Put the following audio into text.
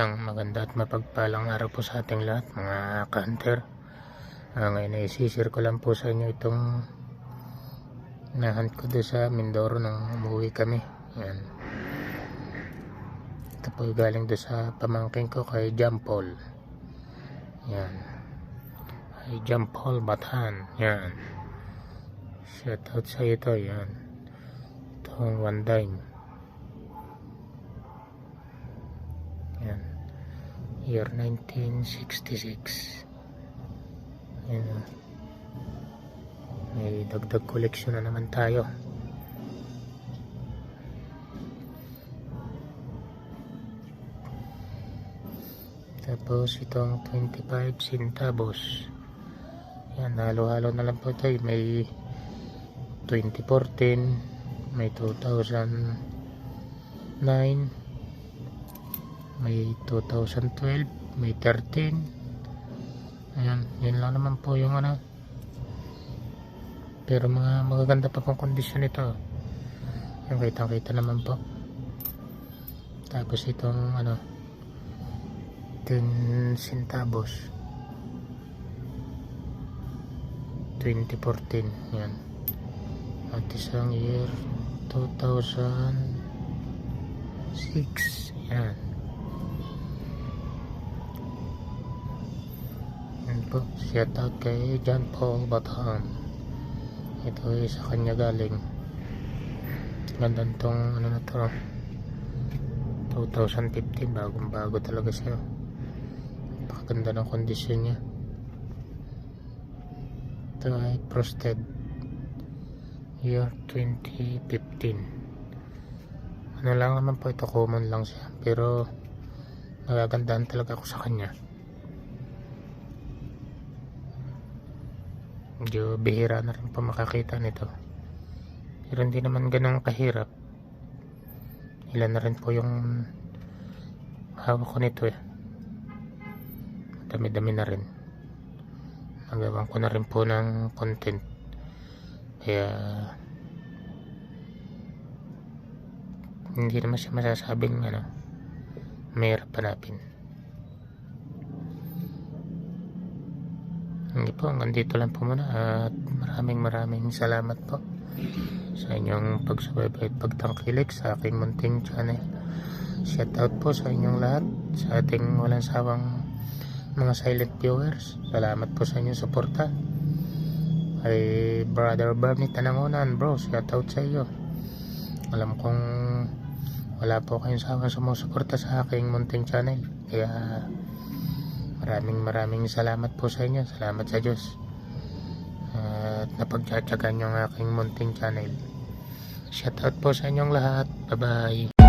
Maganda at mapagpalang araw po sa ating lahat mga ka-hunter. Ah, ngayon ay sisir ko lang po sa inyo itong nahunt ko doon sa Mindoro nang umuwi kami. Yan. Ito po galing doon sa pamangking ko kay John Paul. Yan. Kay John Paul Batan. Yan. Shout out sa ito. Yan. Itong one dime. Yan. Year 1966. Ayan. May dagdag collection na naman tayo. Tapos itong 25 centavos. Yan, halo-halo na lang po ito. eh. May 2014, may 2009, may 2012, may 13. Ayan, yun lang naman po yung ano. Pero mga magaganda pa pong kondisyon ito. Yung kitang-kita naman po. Tapos itong ano, 10 centavos. 2014, yan. At isang year 2006, yan. Po, shout out kay John Paul Bataan. Ito ay sa kanya galing. Ganda tong ano na to. 2015, bagong bago talaga siya. Napakaganda ng kondisyon niya. Ito ay frosted. Year 2015. Ano lang naman po ito, common lang siya. Pero, nagagandaan talaga ako sa kanya. Medyo bihira na rin po makakita nito. Pero hindi naman ganun kahirap. Ilan na rin po yung hawak ko nito eh. Dami-dami na rin. Nagawan ko na rin po ng content. Kaya hindi naman siya masasabing ano, mahirap hanapin. Hindi po, hanggang dito lang po muna at maraming maraming salamat po sa inyong pagsubaybay at pagtangkilik sa aking munting channel. Shout out po sa inyong lahat, sa ating walang sawang mga silent viewers. Salamat po sa inyong suporta. Kay Brother Bernie Tanangonan, bro, shout out sa iyo. Alam kong wala po kayong sawang sumusuporta sa aking munting channel. Kaya Maraming maraming salamat po sa inyo. Salamat sa Diyos. At napagtsatsagan yung aking munting channel. Shout out po sa inyong lahat. Bye bye.